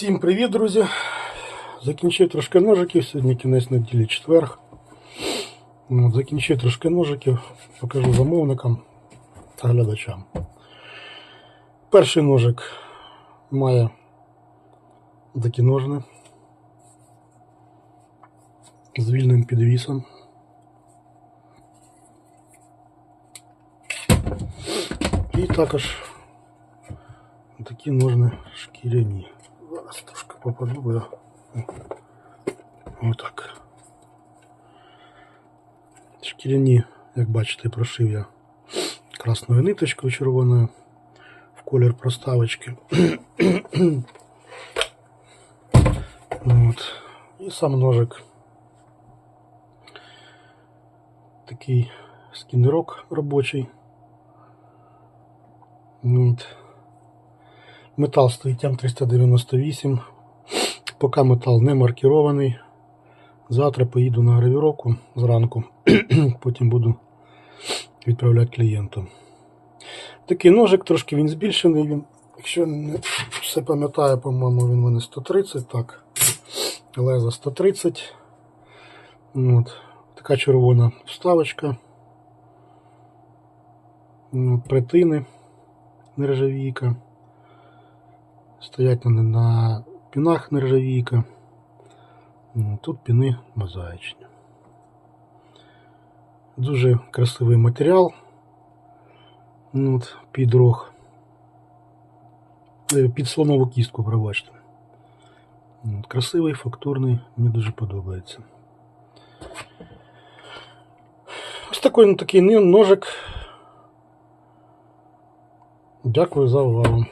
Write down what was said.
Всім привіт, друзі! Закінчив трошки ножиків, сьогодні кінець неділі четверг. Ну, От, Закінчив трошки ножиків, покажу замовникам та глядачам. Перший ножик має такі ножни з вільним підвісом. І також такі ножни шкіряні. Зараз трошки попаду, бо я отак. Шкіряні, як бачите, прошив я красною ниточкою червоною в колір проставочки. От. І сам ножик. Такий скінерок робочий. От. Метал стоїть М398. Поки метал не маркірований. Завтра поїду на гравіровку зранку, потім буду відправляти клієнту. Такий ножик, трошки він збільшений. Він, якщо не все пам'ятаю, по-моєму, він мене 130, так. Леза 130. От. Така червона вставочка. Притини нержавійка. Стоять вони на пінах нержавійка. Ну, Тут піни мозаїчні. Дуже красивий матеріал. Ну, От, під рог. Е, Під слонову кістку, пробачте. От, Красивий, фактурний, мені дуже подобається. Ось такий, ну, такий ножик. Дякую за увагу.